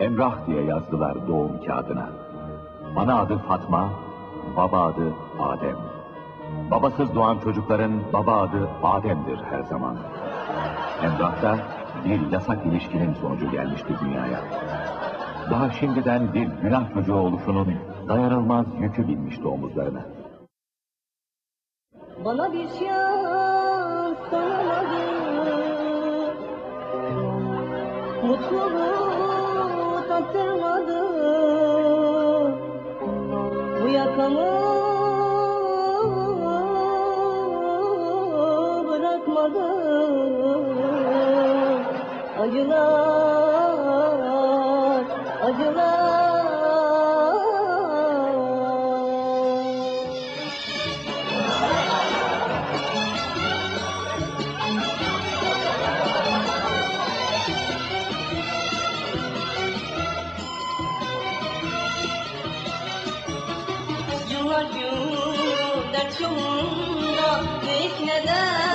Cerrah diye yazdılar doğum kağıdına. Ana adı Fatma, baba adı Adem. Babasız doğan çocukların baba adı Adem'dir her zaman. Emrah da bir yasak ilişkinin sonucu gelmişti dünyaya. Daha şimdiden bir günah çocuğu oluşunun dayanılmaz yükü binmişti omuzlarına. Bana bir şans tanımadı Mutluluğu tattırmadı Bu yakamı bırakmadı Acılar, acılar Yıllar yıl dert yolunda bekleden